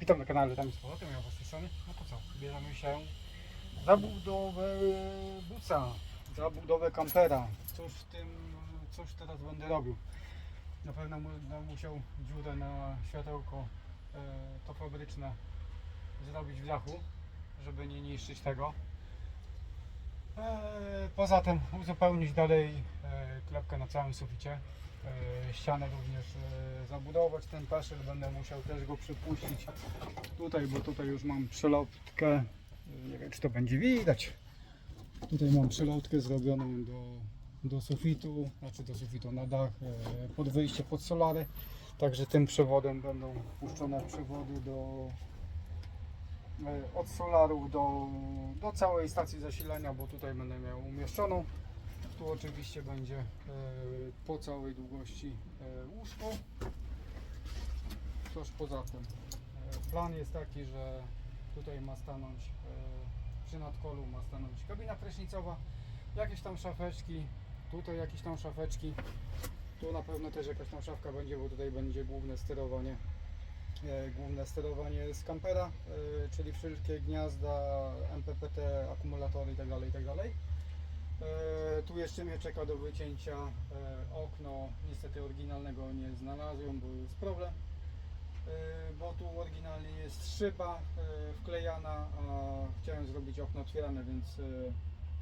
witam na kanale tam z powrotem, ja was strony. No to co, bierzemy się za budowę buca, za budowę kampera. Cóż w tym, cóż teraz będę robił? Na pewno będę musiał dziurę na światełko e, to fabryczne zrobić w dachu, żeby nie niszczyć tego. E, Poza tym uzupełnić dalej e, klepkę na całym suficie. E, Ścianę również e, zabudować. Ten paszel będę musiał też go przypuścić tutaj, bo tutaj już mam przelotkę. E, Nie wiem czy to będzie widać. Tutaj mam przelotkę zrobioną do, do sufitu, znaczy do sufitu na dach, pod wyjście pod solary. Także tym przewodem będą puszczone przewody do od solarów do, do całej stacji zasilania, bo tutaj będę miał umieszczoną. Tu oczywiście będzie e, po całej długości e, łóżko. Cóż poza tym, e, plan jest taki, że tutaj ma stanąć przy nadkolu ma stanąć kabina prysznicowa, jakieś tam szafeczki, tutaj jakieś tam szafeczki, tu na pewno też jakaś tam szafka będzie, bo tutaj będzie główne sterowanie główne sterowanie z kampera, czyli wszelkie gniazda, MPPT, akumulatory itd. itd. E, Tu jeszcze mnie czeka do wycięcia e, okno, niestety oryginalnego nie znalazłem, bo jest problem. E, Bo tu oryginalnie jest szyba wklejana, a chciałem zrobić okno otwierane, więc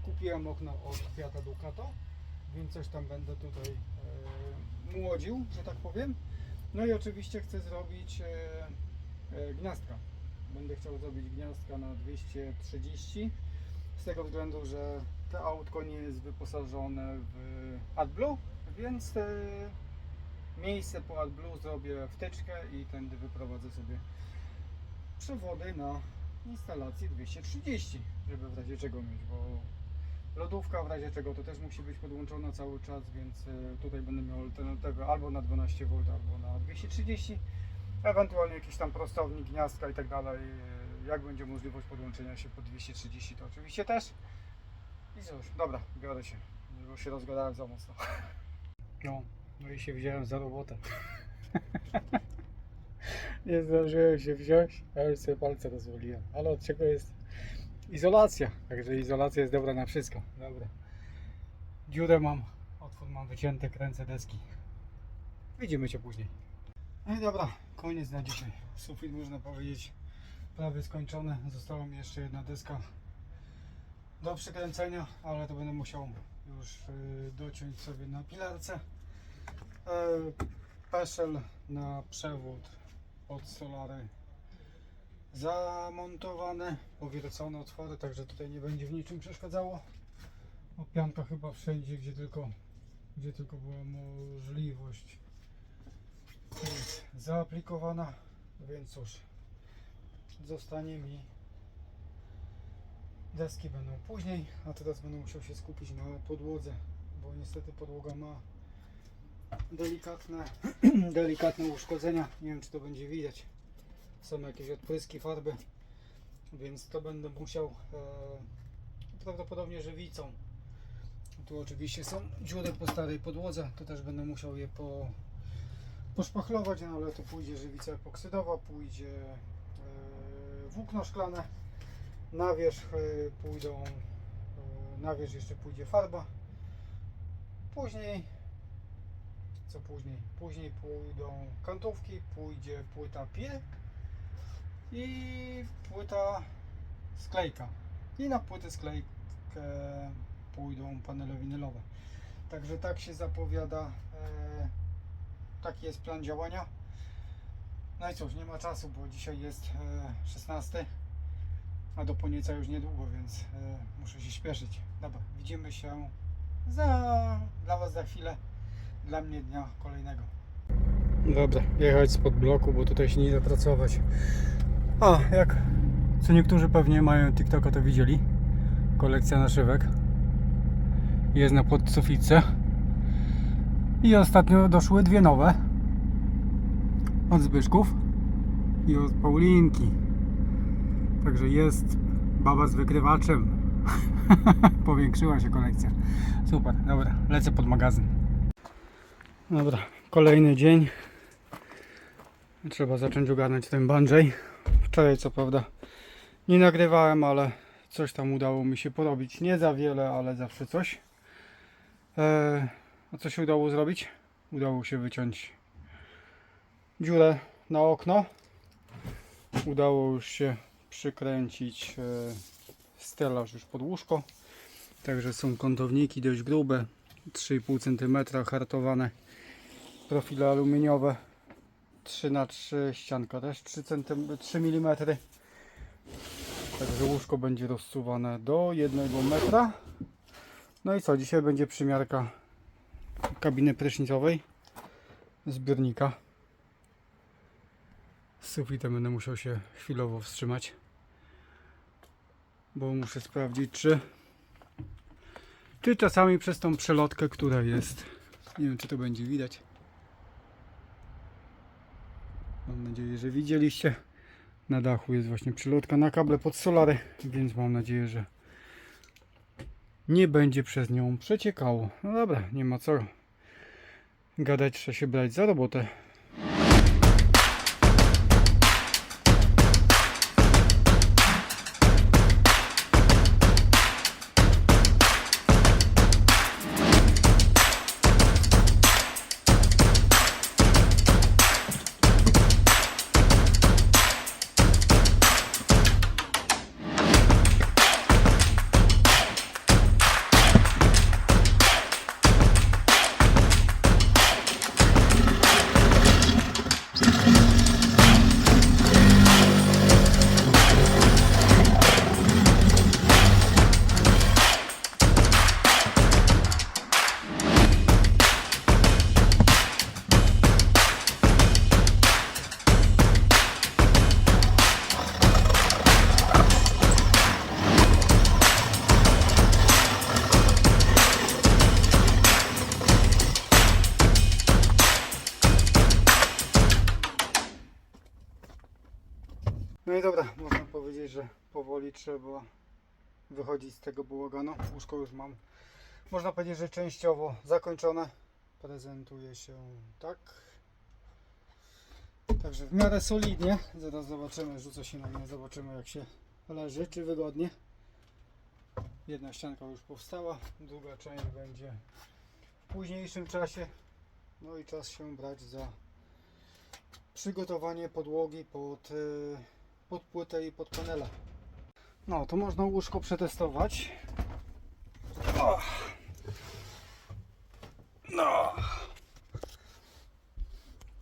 kupiłem okno od Fiata Ducato, więc coś tam będę tutaj młodził, że tak powiem. No i oczywiście chcę zrobić gniazdka. Będę chciał zrobić gniazdka na 230 z tego względu, że to autko nie jest wyposażone w AdBlue, więc e, miejsce po AdBlue zrobię wtyczkę i tędy wyprowadzę sobie przewody na instalacji 230, żeby w razie czego mieć, bo lodówka w razie czego to też musi być podłączona cały czas, więc e, tutaj będę miał alternatywę albo na 12 V, albo na 230, ewentualnie jakiś tam prostownik, gniazdka i tak dalej. E, Jak będzie możliwość podłączenia się po 230, to oczywiście też. I cóż, dobra, biorę się, bo się rozgadałem za mocno. No, no i się wziąłem za robotę. Nie zdążyłem się wziąć, a już sobie palce rozwaliłem. Ale od czego jest izolacja? Także izolacja jest dobra na wszystko. Dobra. Dziurę mam, otwór mam wycięte, kręcę deski. Widzimy się później. No i dobra, koniec na dzisiaj. Sufit można powiedzieć prawie skończony. Została mi jeszcze jedna deska do przykręcenia, ale to będę musiał już y, dociąć sobie na pilarce. E, Peszel na przewód od solary zamontowany, powiercone otwory, także tutaj nie będzie w niczym przeszkadzało. O, pianka chyba wszędzie, gdzie tylko, gdzie tylko była możliwość jest zaaplikowana, więc cóż, zostanie mi deski będą później, a teraz będę musiał się skupić na podłodze, bo niestety podłoga ma delikatne, delikatne uszkodzenia. Nie wiem, czy to będzie widać. Są jakieś odpryski farby, więc to będę musiał e, prawdopodobnie żywicą. Tu oczywiście są dziury po starej podłodze, to też będę musiał je po, poszpachlować, no ale to pójdzie żywica epoksydowa, pójdzie e, włókno szklane, na wierzch e, pójdą, e, na wierzch jeszcze pójdzie farba. Później, co później? Później pójdą kantówki, pójdzie płyta PIR i płyta sklejka. I na płytę sklejkę pójdą panele winylowe. Także tak się zapowiada, e, taki jest plan działania. No i cóż, nie ma czasu, bo dzisiaj jest e, 16 a do ponieca już niedługo, więc e, muszę się śpieszyć. Dobra, widzimy się za, dla Was za chwilę, dla mnie dnia kolejnego. Dobra, jechać spod bloku, bo tutaj się nie da pracować. A, jak co niektórzy pewnie mają TikToka, to widzieli. Kolekcja naszywek. Jest na podsuficie. I ostatnio doszły dwie nowe. Od Zbyszków i od Paulinki. Także jest baba z wykrywaczem. Powiększyła się kolekcja. Super, dobra, lecę pod magazyn. Dobra, kolejny dzień. Trzeba zacząć ogarnąć ten bungee. Wczoraj co prawda nie nagrywałem, ale coś tam udało mi się porobić. Nie za wiele, ale zawsze coś. Eee, a co się udało zrobić? Udało się wyciąć dziurę na okno. Udało już się przykręcić e, stelaż już pod łóżko. Także są kątowniki dość grube, 3,5 cm hartowane, profile aluminiowe, 3 na 3 ścianka też 3, cm, 3 mm. Także łóżko będzie rozsuwane do 1 metra. No i co, dzisiaj będzie przymiarka kabiny prysznicowej, zbiornika. Z sufitem będę musiał się chwilowo wstrzymać, bo muszę sprawdzić, czy czy czasami przez tą przelotkę, która jest, nie wiem czy to będzie widać. Mam nadzieję, że widzieliście. Na dachu jest właśnie przelotka na kable pod solary, więc mam nadzieję, że nie będzie przez nią przeciekało. No dobra, nie ma co gadać, trzeba się brać za robotę. No i dobra, można powiedzieć, że powoli trzeba wychodzić z tego bałaganu. Łóżko już mam, można powiedzieć, że częściowo zakończone. Prezentuje się tak. Także w miarę solidnie. Zaraz zobaczymy, rzucę się na nie, zobaczymy jak się leży, czy wygodnie. Jedna ścianka już powstała, druga część będzie w późniejszym czasie. No i czas się brać za przygotowanie podłogi pod, y, pod płytę i pod panele. No, to można łóżko przetestować. O. No.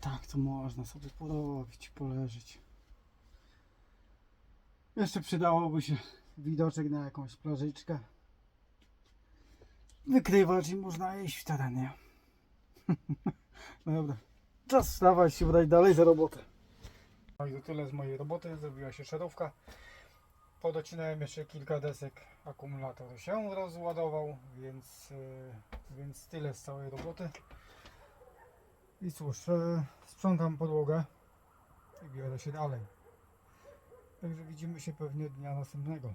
Tak, to można sobie porobić, poleżeć. Jeszcze przydałoby się widoczek na jakąś plażyczkę. Wykrywać i można iść w terenie. Dobra. Czas wstawać się brać dalej za robotę. No i to tyle z mojej roboty. Zrobiła się szarówka. Podocinałem jeszcze kilka desek. Akumulator się rozładował, więc, yy, więc tyle z całej roboty. I cóż, yy, sprzątam podłogę i biorę się dalej. Także widzimy się pewnie dnia następnego.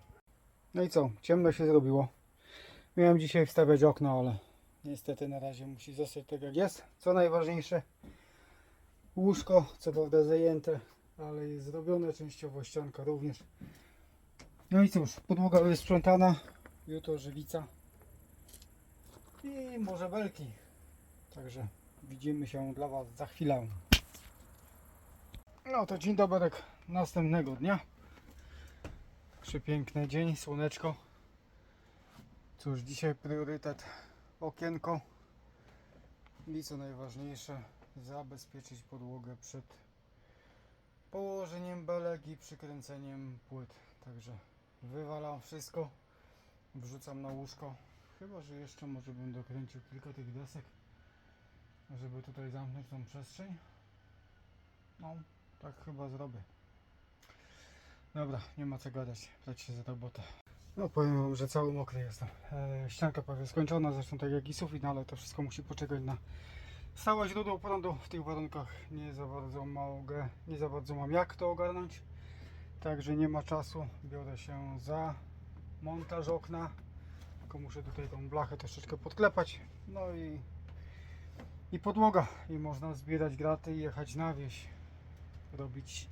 No i co? Ciemno się zrobiło. Miałem dzisiaj wstawiać okno, ale niestety na razie musi zostać tak jak jest. Co najważniejsze, łóżko, co prawda zajęte, ale jest zrobione, częściowo ścianka również. No i cóż, podłoga jest sprzątana, jutro żywica i może belki. Także widzimy się dla Was za chwilę. No to dzień dobry następnego dnia. Przepiękny dzień, słoneczko. Cóż, dzisiaj priorytet okienko i co najważniejsze zabezpieczyć podłogę przed położeniem belek i przykręceniem płyt. Także wywalam wszystko, wrzucam na łóżko. Chyba, że jeszcze może bym dokręcił kilka tych desek, żeby tutaj zamknąć tą przestrzeń. No, tak chyba zrobię. Dobra, nie ma co gadać, brać się za robotę. No powiem wam, że cały mokry jestem. E, ścianka prawie skończona, zresztą tak jak i sufit, no ale to wszystko musi poczekać na stałe źródło prądu. W tych warunkach nie za bardzo mogę, nie za bardzo mam jak to ogarnąć. Także nie ma czasu. Biorę się za montaż okna. Tylko muszę tutaj tą blachę troszeczkę podklepać. No i, i podłoga. I można zbierać graty i jechać na wieś. robić,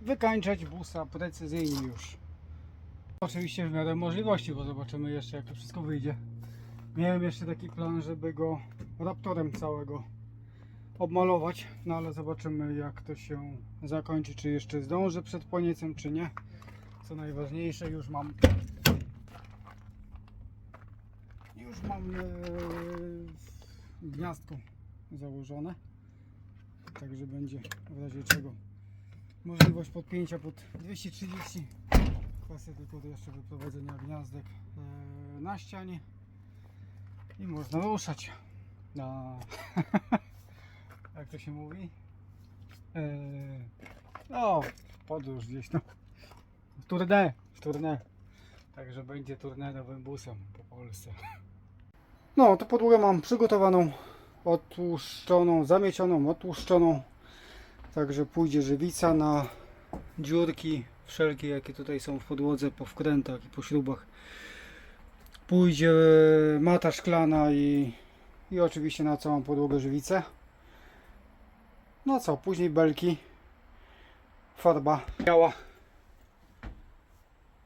wykańczać busa precyzyjnie już. Oczywiście w miarę możliwości, bo zobaczymy jeszcze jak to wszystko wyjdzie. Miałem jeszcze taki plan, żeby go raptorem całego obmalować, no ale zobaczymy jak to się zakończy, czy jeszcze zdążę przed płoniecem, czy nie. Co najważniejsze, już mam już mam e, gniazdko założone, także będzie w razie czego możliwość podpięcia pod 230 kwestia tylko jeszcze wyprowadzenia gniazdek e, na ścianie i można ruszać. Na jak to się mówi? E, no podróż gdzieś no. W tournée, w tournée także będzie tournée nowym busem po Polsce. No to podłogę mam przygotowaną otłuszczoną, zamiecioną, otłuszczoną. Także pójdzie żywica na dziurki wszelkie jakie tutaj są w podłodze po wkrętach i po śrubach pójdzie mata szklana i, i oczywiście na całą podłogę żywicę no co, później belki farba biała.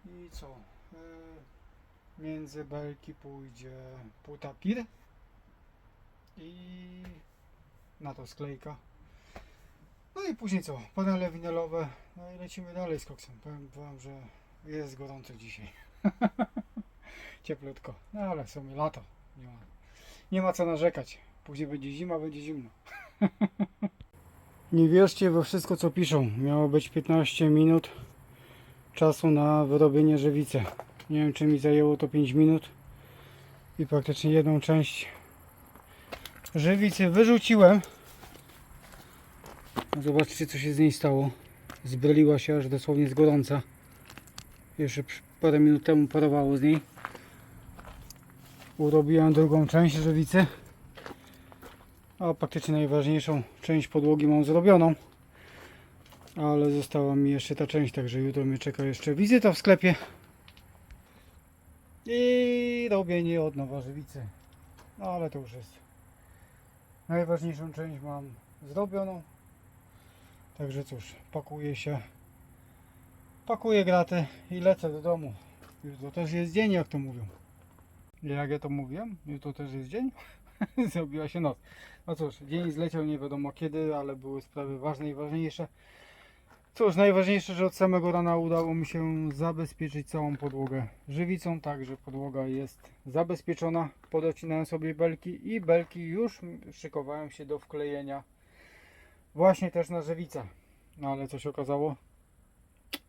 I co? E, między belki pójdzie putapir i na to sklejka. No i później co, panele winylowe. No i lecimy dalej z koksem. Powiem wam, że jest gorąco dzisiaj cieplutko, no ale w sumie lato. Nie ma, nie ma co narzekać. Później będzie zima, będzie zimno. Nie wierzcie we wszystko co piszą. Miało być 15 minut czasu na wyrobienie żywicy. Nie wiem czy mi zajęło to 5 minut. I praktycznie jedną część żywicy wyrzuciłem. Zobaczcie co się z niej stało. Zbroliła się aż dosłownie z gorąca. Jeszcze parę minut temu parowało z niej urobiłem drugą część żywicy. A praktycznie najważniejszą część podłogi mam zrobioną. Ale została mi jeszcze ta część także jutro mnie czeka jeszcze wizyta w sklepie. I robienie od nowa żywicy. No ale to już jest. Najważniejszą część mam zrobioną. Także cóż pakuję się. Pakuję graty i lecę do domu. Jutro też jest dzień jak to mówią jak ja to mówiłem jutro też jest dzień zrobiła się noc no cóż dzień zleciał nie wiadomo kiedy ale były sprawy ważne i ważniejsze Cóż, najważniejsze, że od samego rana udało mi się zabezpieczyć całą podłogę żywicą, tak że podłoga jest zabezpieczona. Podocinałem sobie belki i belki już szykowałem się do wklejenia właśnie też na żywicę. No ale co się okazało?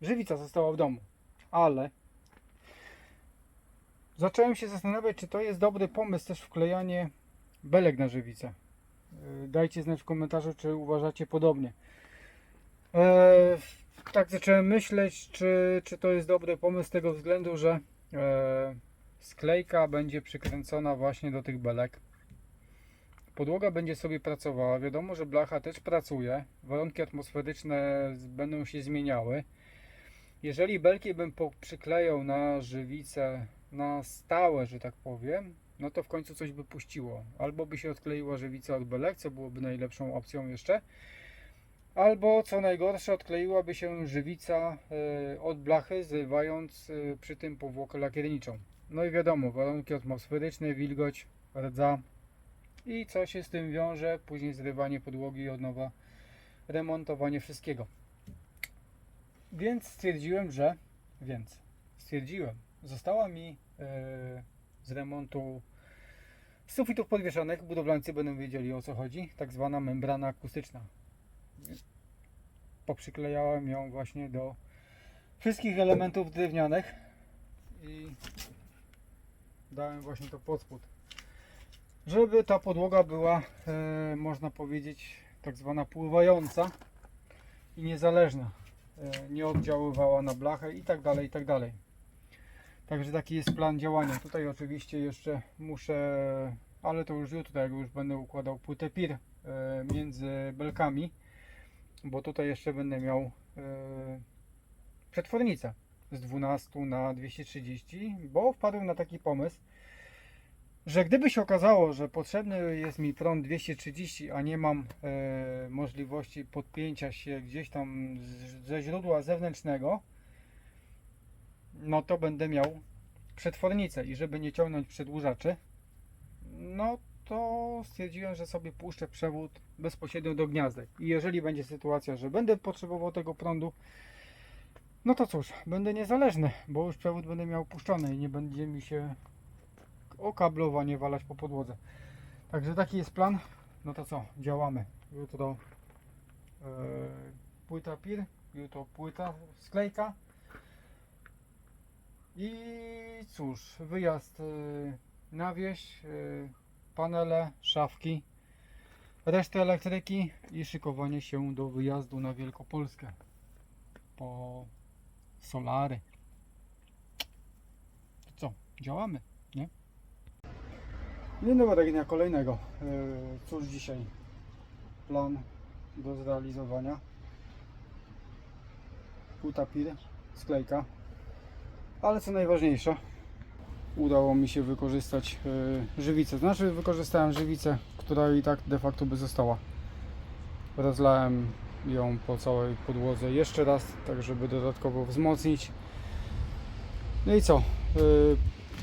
Żywica została w domu, ale zacząłem się zastanawiać, czy to jest dobry pomysł też wklejanie belek na żywicę. Yy, Dajcie znać w komentarzu, czy uważacie podobnie. E, tak zacząłem myśleć, czy, czy to jest dobry pomysł z tego względu, że e, sklejka będzie przykręcona właśnie do tych belek. Podłoga będzie sobie pracowała. Wiadomo, że blacha też pracuje. Warunki atmosferyczne będą się zmieniały. Jeżeli belki bym przyklejał na żywicę na stałe, że tak powiem, no to w końcu coś by puściło. Albo by się odkleiła żywica od belek, co byłoby najlepszą opcją jeszcze. Albo co najgorsze, odkleiłaby się żywica e, od blachy, zrywając e, przy tym powłokę lakierniczą. No i wiadomo, warunki atmosferyczne, wilgoć, rdza i co się z tym wiąże, później zrywanie podłogi i od nowa remontowanie wszystkiego. Więc stwierdziłem, że więc stwierdziłem, została mi e, z remontu sufitów podwieszanych, budowlańcy będą wiedzieli o co chodzi, tak zwana membrana akustyczna. Poprzyklejałem ją właśnie do wszystkich elementów drewnianych i dałem właśnie to pod spód. Żeby ta podłoga była e, można powiedzieć tak zwana pływająca i niezależna e, nie oddziaływała na blachę i tak dalej i tak dalej także taki jest plan działania. Tutaj oczywiście jeszcze muszę ale to już jutro jak już będę układał płytę PIR e, między belkami bo tutaj jeszcze będę miał e, przetwornicę z 12 na 230, bo wpadłem na taki pomysł, że gdyby się okazało, że potrzebny jest mi prąd 230, a nie mam e, możliwości podpięcia się gdzieś tam ze źródła zewnętrznego, no to będę miał przetwornicę i żeby nie ciągnąć przedłużaczy, no to stwierdziłem, że sobie puszczę przewód bezpośrednio do gniazdek. I jeżeli będzie sytuacja, że będę potrzebował tego prądu, no to cóż, będę niezależny, bo już przewód będę miał puszczony i nie będzie mi się o kablowanie walać po podłodze. Także taki jest plan. No to co, działamy. Jutro e, płyta PIR, jutro płyta sklejka. I cóż, wyjazd e, na wieś, e, panele, szafki, resztę elektryki i szykowanie się do wyjazdu na Wielkopolskę po solary. To co, działamy, nie? Dzień dobry, dnia kolejnego. E, Cóż dzisiaj? Plan do zrealizowania. Płyta PIR, sklejka. Ale co najważniejsze, udało mi się wykorzystać e, żywicę. Znaczy wykorzystałem żywicę, która i tak de facto by została. Rozlałem ją po całej podłodze jeszcze raz, tak żeby dodatkowo wzmocnić. No i co? Y,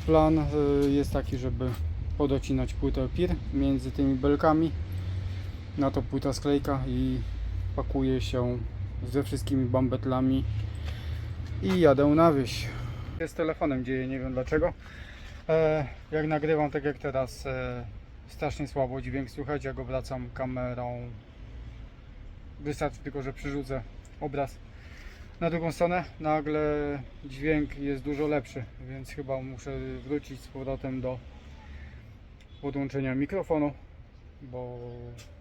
Plan y, jest taki, żeby podocinać płytę PIR między tymi belkami. Na to płyta sklejka i pakuje się ze wszystkimi bambetlami i jadę na wieś. Z telefonem dzieje, nie wiem dlaczego. E, jak nagrywam tak jak teraz, e, strasznie słabo dźwięk słychać, jak obracam kamerą Wystarczy tylko, że przerzucę obraz na drugą stronę. Nagle dźwięk jest dużo lepszy, więc chyba muszę wrócić z powrotem do podłączenia mikrofonu, bo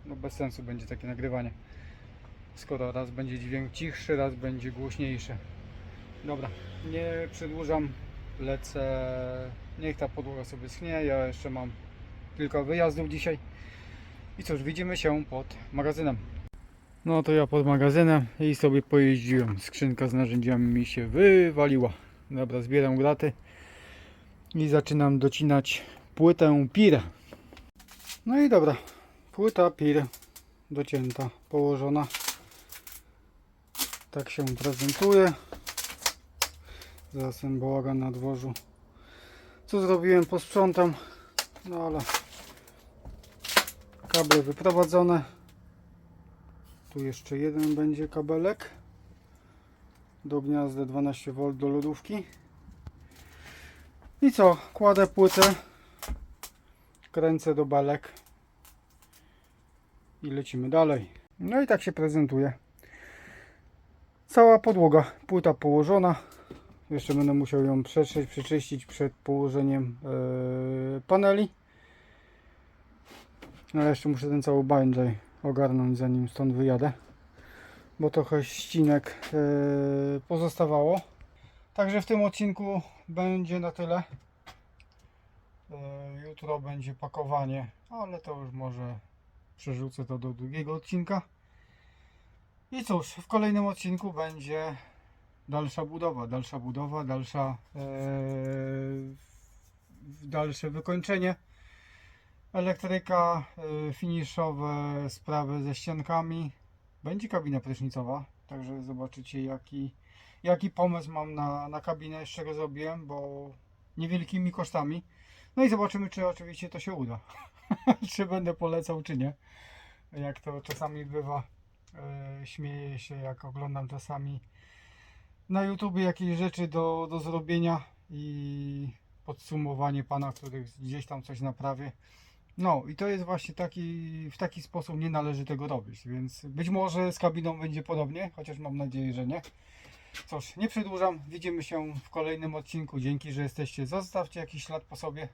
no bez sensu będzie takie nagrywanie. Skoro raz będzie dźwięk cichszy, raz będzie głośniejszy. Dobra, nie przedłużam, lecę. Niech ta podłoga sobie schnie. Ja jeszcze mam kilka wyjazdów dzisiaj. I cóż, widzimy się pod magazynem. No to ja pod magazynem i sobie pojeździłem. Skrzynka z narzędziami mi się wywaliła. Dobra, zbieram graty i zaczynam docinać płytę PIR. No i dobra, płyta PIR docięta, położona. Tak się prezentuje. Zaraz ten bałagan na dworzu. Co zrobiłem? Posprzątam. No ale kable wyprowadzone. Tu jeszcze jeden będzie kabelek do gniazda 12V do lodówki. I co? Kładę płytę, kręcę do belek i lecimy dalej. No i tak się prezentuje. Cała podłoga, płyta położona. Jeszcze będę musiał ją przetrzeć, przeczyścić przed położeniem yy, paneli. Ale jeszcze muszę ten cały bind ogarnąć zanim stąd wyjadę bo trochę ścinek yy, pozostawało. Także w tym odcinku będzie na tyle. Yy, jutro będzie pakowanie ale to już może przerzucę to do drugiego odcinka. I cóż w kolejnym odcinku będzie dalsza budowa dalsza budowa dalsza yy, dalsze wykończenie elektryka, y, finiszowe sprawy ze ściankami. Będzie kabina prysznicowa, także zobaczycie jaki, jaki pomysł mam na, na kabinę, z czego zrobiłem, bo niewielkimi kosztami. No i zobaczymy, czy oczywiście to się uda. czy będę polecał, czy nie. Jak to czasami bywa, yy, śmieję się, jak oglądam czasami na YouTube jakieś rzeczy do, do zrobienia i podsumowanie pana, który gdzieś tam coś naprawię. No i to jest właśnie taki, w taki sposób nie należy tego robić, więc być może z kabiną będzie podobnie, chociaż mam nadzieję, że nie. Cóż, nie przedłużam, widzimy się w kolejnym odcinku. Dzięki, że jesteście. Zostawcie jakiś ślad po sobie.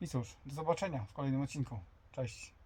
I cóż, do zobaczenia w kolejnym odcinku. Cześć.